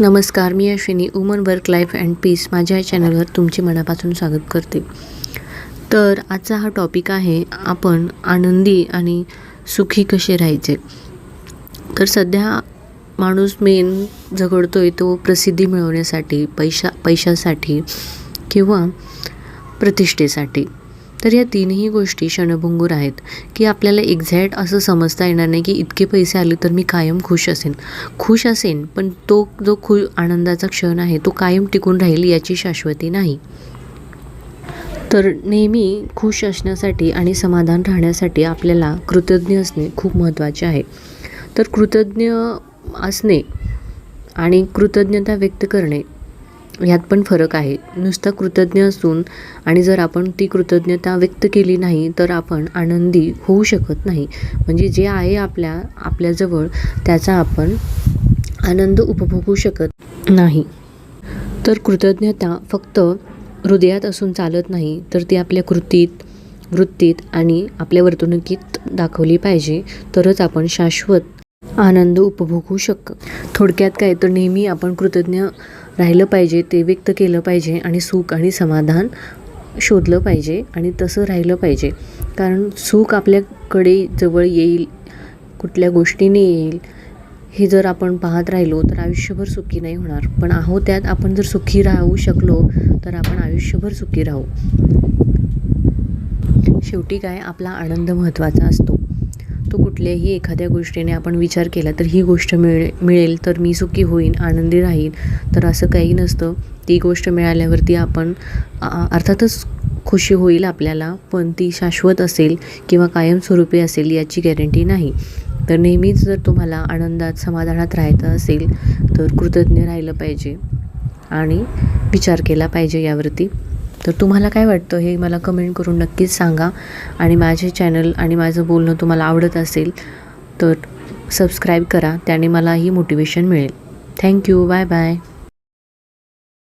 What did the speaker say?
नमस्कार मी Ashwini woman work life and peace माझ्या या चॅनलवर तुमचे मनापासून स्वागत करते. तर आजचा हा टॉपिक आहे आपण आनंदी आणि सुखी कसे राहायचे? तर सध्या माणूस मेन झगडतो आहे तो प्रसिद्धी मिळवण्यासाठी पैशा पैशासाठी किंवा प्रतिष्ठेसाठी. तर या तीनही गोष्टी क्षणभंगूर आहेत. की आपल्याला एक्झॅक्ट असं समजता येणार नाही की इतके पैसे आले तर मी कायम खुश असेन. खुश असेन पण तो जो खु आनंदाचा क्षण आहे तो कायम टिकून राहील याची शाश्वती नाही. तर नेहमी खुश असण्यासाठी आणि समाधान राहण्यासाठी आपल्याला कृतज्ञ असणे खूप महत्त्वाचे आहे. तर कृतज्ञ असणे आणि कृतज्ञता व्यक्त करणे ह्यात पण फरक आहे. नुसतं कृतज्ञ असून आणि जर आपण ती कृतज्ञता व्यक्त केली नाही तर आपण आनंदी होऊ शकत नाही. म्हणजे जे आहे आपल्या आपल्याजवळ त्याचा आपण आनंद उपभोगू शकत नाही. तर कृतज्ञता फक्त हृदयात असून चालत नाही तर ती आपल्या कृतीत वृत्तीत आणि आपल्या वर्तणुकीत दाखवली पाहिजे तरच आपण शाश्वत आनंद उपभोगू शक थोडक्यात काय तर नेहमी आपण कृतज्ञ राहिलं पाहिजे ते व्यक्त केलं पाहिजे आणि सुख आणि समाधान शोधलं पाहिजे आणि तसं राहिलं पाहिजे. कारण सुख आपल्याकडे जवळ येईल कुठल्या गोष्टीने येईल हे जर आपण पाहत राहिलो तर आयुष्यभर सुखी नाही होणार. पण आहो त्यात आपण जर सुखी राहू शकलो तर आपण आयुष्यभर सुखी राहू. शेवटी काय? आपला आनंद महत्त्वाचा असतो. तो कुठल्याही एखाद्या गोष्टीने आपण विचार केला तर ही गोष्ट मिळे मिळेल तर मी सुखी होईन आनंदी राहीन. तर असं काही नसतं. ती गोष्ट मिळाल्यावरती आपण अर्थातच खुशी होईल आपल्याला पण ती शाश्वत असेल किंवा कायमस्वरूपी असेल याची गॅरंटी नाही. तर नेहमीच जर तुम्हाला आनंदात समाधानात राहायचं असेल तर कृतज्ञ राहिलं पाहिजे आणि विचार केला पाहिजे यावरती. तर तुम्हाला काय वाटतं हे मला कमेंट करून नक्कीच सांगा. आणि माझे चॅनल आणि माझं बोलणं तुम्हाला आवडत असेल तर सबस्क्राईब करा. त्याने मलाही मोटिवेशन मिळेल. Thank you bye bye